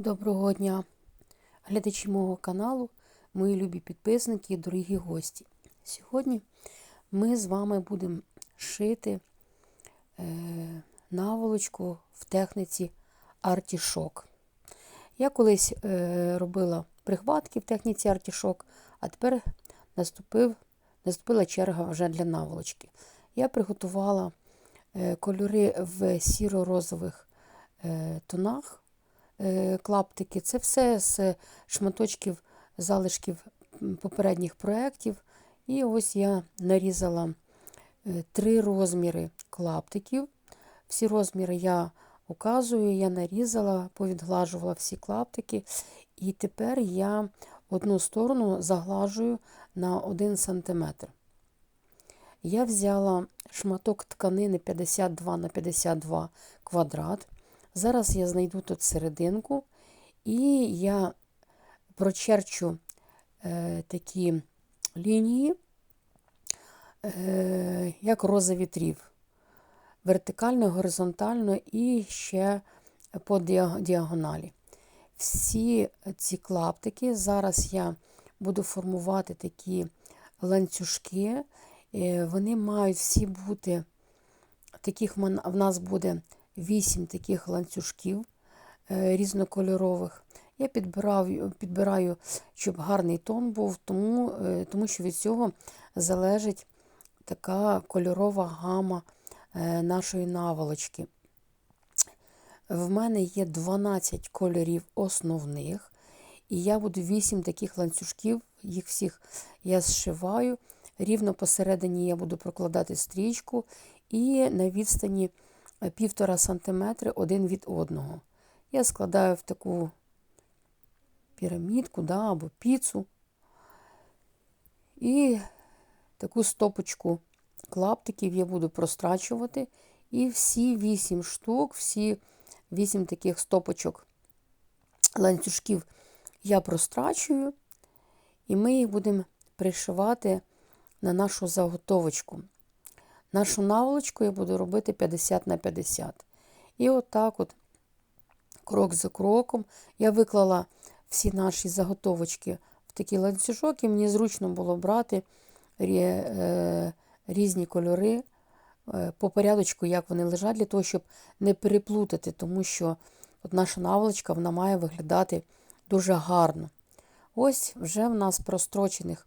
Доброго дня, глядачі мого каналу, мої любі підписники і дорогі гості. Сьогодні ми з вами будемо шити е, наволочку в техніці артішок. Я колись е, робила прихватки в техніці артішок, а тепер наступив, наступила черга вже для наволочки. Я приготувала е, кольори в сіро-розових тонах клаптики. Це все з шматочків залишків попередніх проєктів. І ось я нарізала е, три розміри клаптиків. Всі розміри я указую, я нарізала, повідглажувала всі клаптики. І тепер я одну сторону заглажую на 1 см. Я взяла шматок тканини 52 на 52 квадрат. Зараз я знайду тут серединку, і я прочерчу е, такі лінії, е, як роза вітрів. Вертикально, горизонтально і ще по діагоналі. Всі ці клаптики, зараз я буду формувати такі ланцюжки. Е, вони мають всі бути, таких в нас буде 8 таких ланцюжків е, різнокольорових. Я підбираю, підбираю, щоб гарний тон був, тому, е, тому що від цього залежить така кольорова гама е, нашої наволочки. В мене є 12 кольорів основних, і я буду 8 таких ланцюжків, їх всіх я зшиваю. Рівно посередині я буду прокладати стрічку, і на відстані півтора сантиметри один від одного. Я складаю в таку пірамідку да, або піцу. І таку стопочку клаптиків я буду прострачувати. І всі вісім штук, всі вісім таких стопочок ланцюжків я прострачую, і ми їх будемо пришивати на нашу заготовочку. Нашу наволочку я буду робити 50 на 50. І отак от, крок за кроком, я виклала всі наші заготовочки в такий ланцюжок, і мені зручно було брати е, різні кольори е, по порядочку, як вони лежать, для того, щоб не переплутати, тому що от наша наволочка вона має виглядати дуже гарно. Ось вже в нас прострочених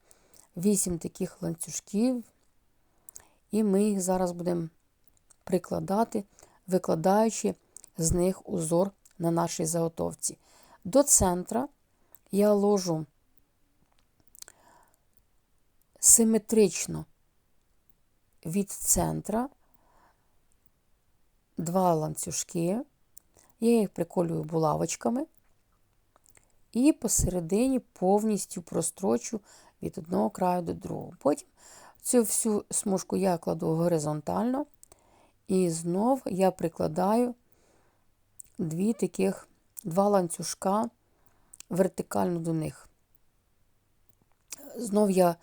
8 таких ланцюжків. І ми їх зараз будемо прикладати, викладаючи з них узор на нашій заготовці. До центра я ложу симетрично від центра два ланцюжки, я їх приколюю булавочками і посередині повністю прострочу від одного краю до другого. Потім Цю всю смужку я кладу горизонтально, і знов я прикладаю дві таких, два ланцюжка вертикально до них. Знов я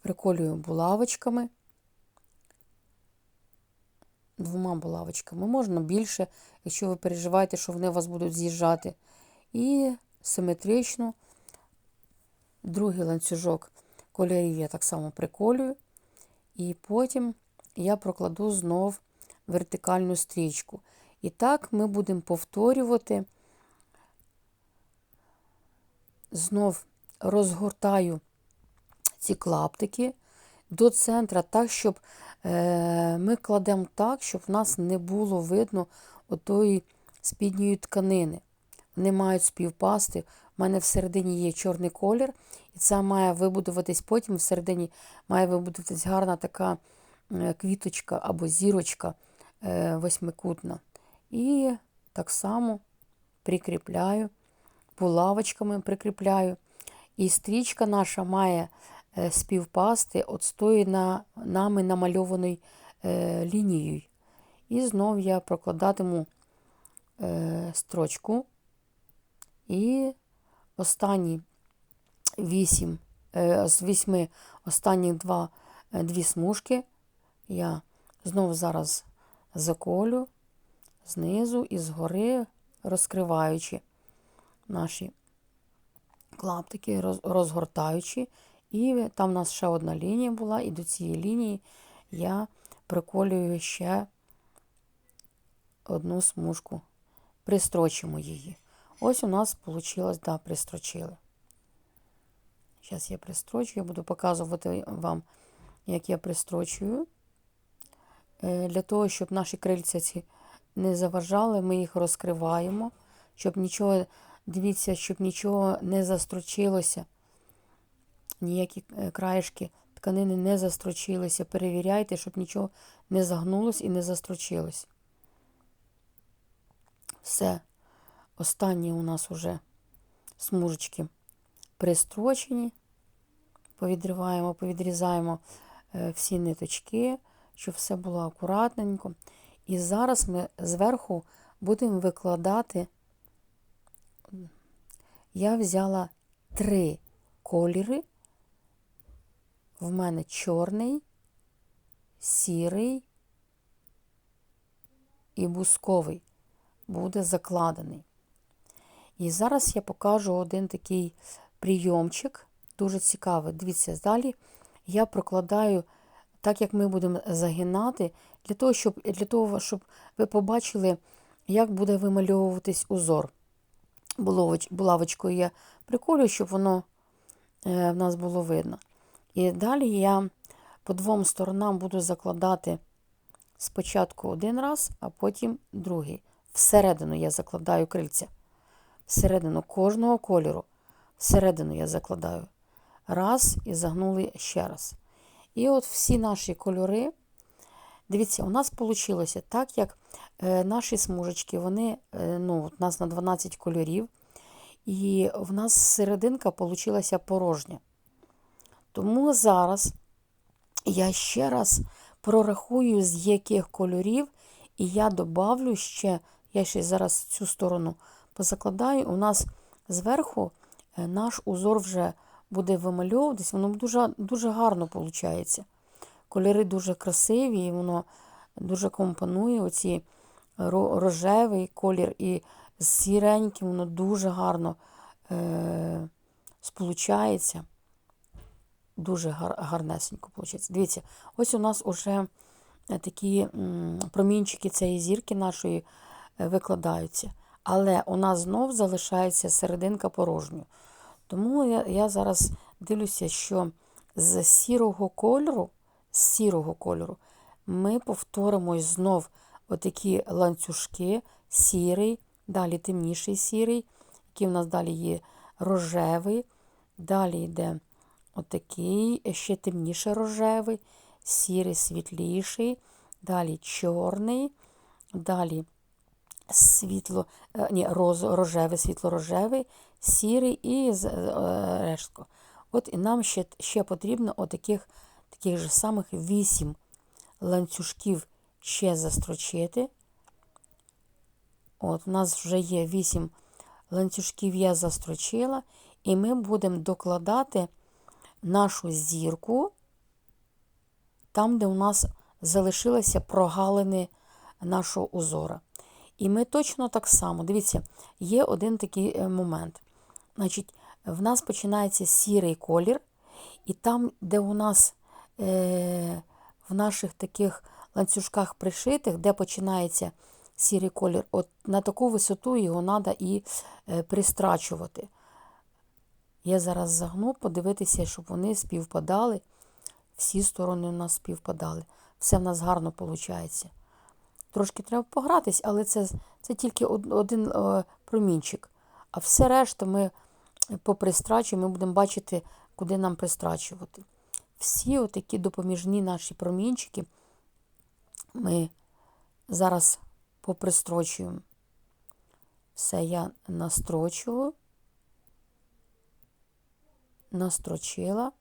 приколюю булавочками, двома булавочками. Можна більше, якщо ви переживаєте, що вони у вас будуть з'їжджати. І симетрично другий ланцюжок кольорів я так само приколюю. І потім я прокладу знов вертикальну стрічку. І так ми будемо повторювати, знов розгортаю ці клаптики до центра, так, щоб е, ми кладемо так, щоб в нас не було видно отої спідньої тканини. Вони мають співпасти. У мене всередині є чорний колір, і це має вибудуватись потім всередині має вибудуватись гарна така е, квіточка або зірочка е, восьмикутна. І так само прикріпляю, булавочками прикріпляю. І стрічка наша має е, співпасти от з тою на, нами намальованою лінією. І знов я прокладатиму строчку. І останні вісім, е, з вісьми останні два, е, дві смужки я знову зараз заколю знизу і згори розкриваючи. наші клаптики, розгортаючи. І там у нас ще одна лінія була, і до цієї лінії я приколюю ще одну смужку. Пристрочимо її. Ось у нас вийшло, да, пристрочили. Зараз я пристрочу, я буду показувати вам, як я пристрочую. Е, Для того, щоб наші крильця ці не заважали, ми їх розкриваємо, щоб нічого, дивіться, щоб нічого не застрочилося, ніякі е, краєшки тканини не застрочилися. Перевіряйте, щоб нічого не загнулось і не застрочилось. Все. Останні у нас уже смужечки пристрочені. Повідриваємо, повідрізаємо е, всі ниточки, щоб все було акуратненько. І зараз ми зверху будемо викладати. Я взяла три кольори. В мене чорний, сірий і бусковий буде закладений. І зараз я покажу один такий прийомчик, дуже цікавий. Дивіться, далі я прокладаю, так як ми будемо загинати, для того, щоб, для того, щоб ви побачили, як буде вимальовуватись узор. Булавоч- Булавочкою я приколюю, щоб воно е, в нас було видно. І далі я по двом сторонам буду закладати спочатку один раз, а потім другий. Всередину я закладаю крильця. Всередину кожного кольору. Всередину я закладаю. Раз і загнули ще раз. І от всі наші кольори. Дивіться, у нас вийшло так, як е, наші смужечки, вони, е, ну, у нас на 12 кольорів, і в нас серединка вийшла порожня. Тому зараз я ще раз прорахую, з яких кольорів, і я добавлю ще, я ще зараз цю сторону позакладаю. У нас зверху е, наш узор вже буде вимальовуватись, воно дуже, дуже гарно виходить. Кольори дуже красиві, і воно дуже компонує оці рожевий колір і з сіреньким, воно дуже гарно е- сполучається. Дуже гар, гарнесенько виходить. Дивіться, ось у нас вже такі м, промінчики цієї зірки нашої е, викладаються. Але у нас знов залишається серединка порожньою. Тому я, я зараз дивлюся, що з сірого кольору, з сірого кольору ми повторимо знов отакі ланцюжки, сірий, далі темніший сірий, який в нас далі є рожевий, далі йде отакий, ще темніше рожевий, сірий світліший, далі чорний, далі світло, е, ні, роз, рожевий, світло-рожевий, сірий і е, рештко. От і нам ще, ще потрібно отаких таких же самих вісім ланцюжків ще застрочити. От, у нас вже є вісім ланцюжків, я застрочила, і ми будемо докладати нашу зірку там, де у нас залишилися прогалини нашого узора. І ми точно так само, дивіться, є один такий е, момент. Значить, в нас починається сірий колір, і там, де у нас е, в наших таких ланцюжках пришитих, де починається сірий колір, от на таку висоту його треба і е, пристрачувати. Я зараз загну, подивитися, щоб вони співпадали. Всі сторони у нас співпадали. Все в нас гарно виходить. Трошки треба погратись, але це, це тільки один е, промінчик. А все решта ми попристрачуємо, ми будемо бачити, куди нам пристрачувати. Всі отакі допоміжні наші промінчики ми зараз попристрочуємо. Все я настрочую, настрочила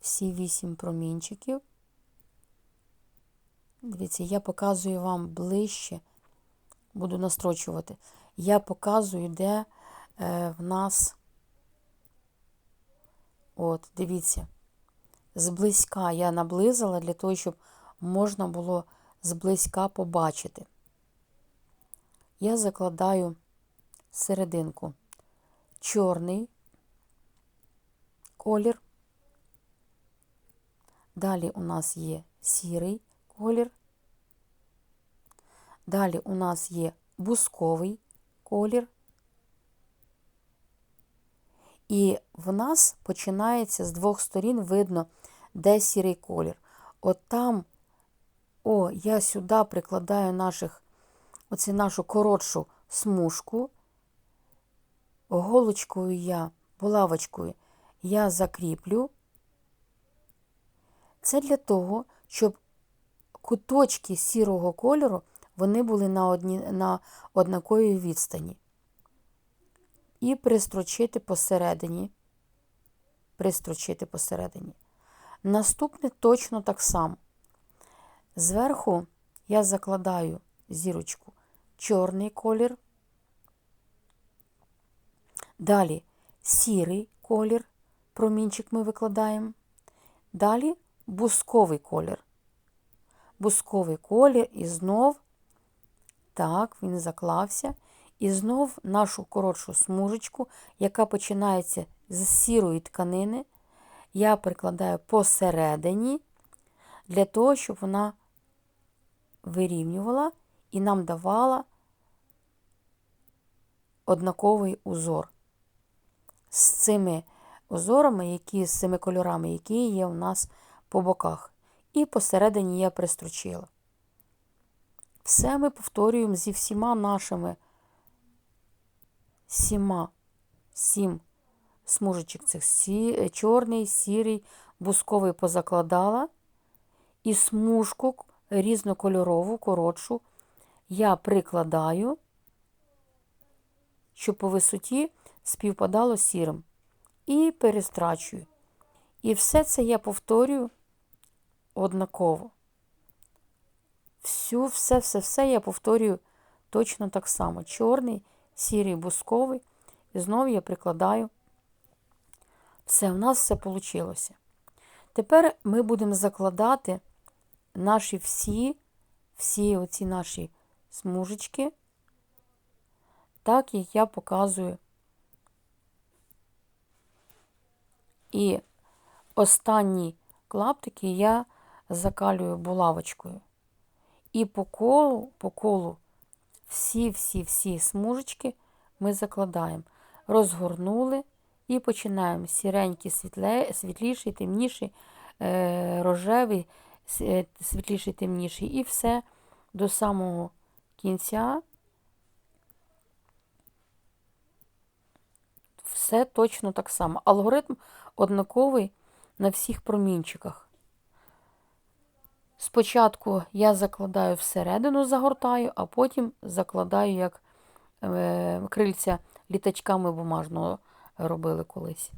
всі вісім промінчиків. Дивіться, я показую вам ближче, буду настрочувати. Я показую, де е, в нас, от, дивіться, зблизька я наблизила для того, щоб можна було зблизька побачити. Я закладаю серединку чорний колір. Далі у нас є сірий колір. Далі у нас є бусковий колір. І в нас починається з двох сторін видно, де сірий колір. От там, о, я сюди прикладаю наших, оці нашу коротшу смужку. Голочкою я, булавочкою я закріплю. Це для того, щоб куточки сірого кольору вони були на, одні, на однаковій відстані. І пристрочити посередині. Пристрочити посередині. Наступне точно так само. Зверху я закладаю зірочку чорний колір. Далі сірий колір, промінчик ми викладаємо. Далі бусковий колір. Бусковий колір і знов, так, він заклався. І знов нашу коротшу смужечку, яка починається з сірої тканини, я прикладаю посередині, для того, щоб вона вирівнювала і нам давала однаковий узор з цими узорами, які, з цими кольорами, які є у нас по боках. І посередині я пристрочила. Все ми повторюємо зі всіма нашими сіма, сім смужечок цих сі, чорний, сірий, бусковий позакладала. І смужку різнокольорову, коротшу, я прикладаю, щоб по висоті співпадало сірим. І перестрачую. І все це я повторюю однаково. Всю, все, все, все я повторюю точно так само. Чорний, сірий, бусковий. І знову я прикладаю. Все, у нас все вийшло. Тепер ми будемо закладати наші всі, всі оці наші смужечки, так як я показую. І останні клаптики я закалюю булавочкою. І по колу, по колу всі-всі-всі смужечки ми закладаємо. Розгорнули і починаємо сіренький, світле, світліший, темніший, е, рожевий, е, світліший, темніший. І все до самого кінця. Все точно так само. Алгоритм однаковий на всіх промінчиках. Спочатку я закладаю всередину, загортаю, а потім закладаю, як е, крильця літачками бумажного робили колись.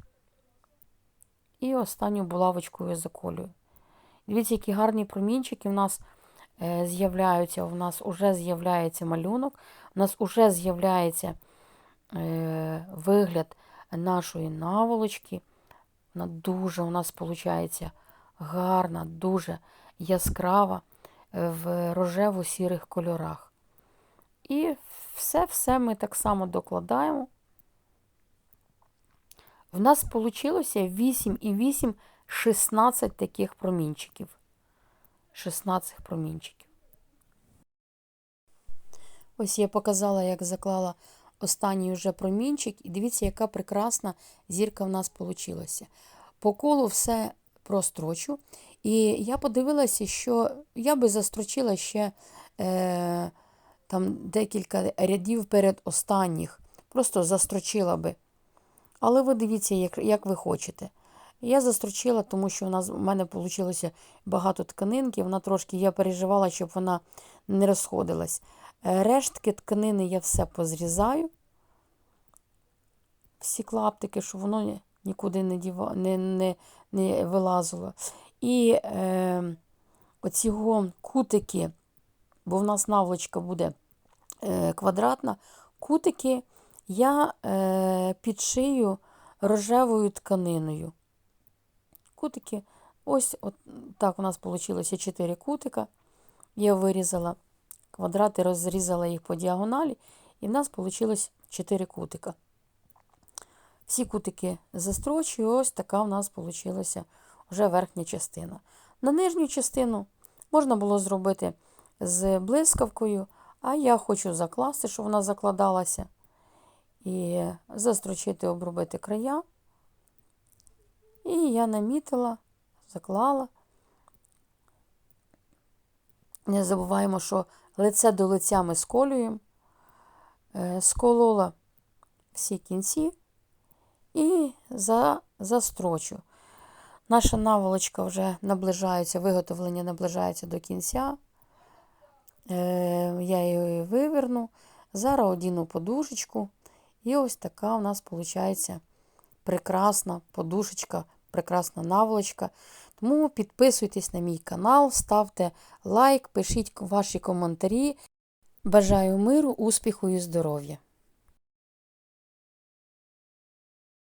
І останню булавочкою заколюю. Дивіться, які гарні промінчики в нас е, з'являються. У нас вже з'являється малюнок, у нас вже з'являється е, вигляд нашої наволочки. Вона дуже у нас виходить гарна, дуже яскрава е, в рожево-сірих кольорах. І все-все ми так само докладаємо. В нас вийшло 8 і 8, 16 таких промінчиків. 16 промінчиків. Ось я показала, як заклала останній вже промінчик, і дивіться, яка прекрасна зірка в нас вийшла. По колу все прострочу. І я подивилася, що я би застрочила ще е, там декілька рядів перед останніх. Просто застрочила би. Але ви дивіться, як як ви хочете. Я застрочила, тому що у нас у мене вийшло багато тканинки, вона трошки я переживала, щоб вона не розходилась. Е, рештки тканини я все позрізаю, всі клаптики, щоб воно нікуди не діва, не, не, не вилазило. І е, оці кутики, бо в нас наволочка буде е, квадратна, кутики я е, підшию рожевою тканиною. Кутики, ось от так у нас вийшло 4 кутика. Я вирізала квадрати, розрізала їх по діагоналі, і в нас вийшло 4 кутика. Всі кутики застрочую, ось така у нас вийшла вже верхня частина. На нижню частину можна було зробити з блискавкою, а я хочу закласти, щоб вона закладалася. І застрочити, обробити края. І я намітила, заклала. Не забуваємо, що лице до лиця ми сколюємо. Е, Сколола всі кінці і за, застрочу. Наша наволочка вже наближається, виготовлення наближається до кінця. Е, Я її виверну. Зараз одіну подушечку. І ось така у нас виходить прекрасна подушечка, прекрасна наволочка. Тому підписуйтесь на мій канал, ставте лайк, пишіть ваші коментарі. Бажаю миру, успіху і здоров'я!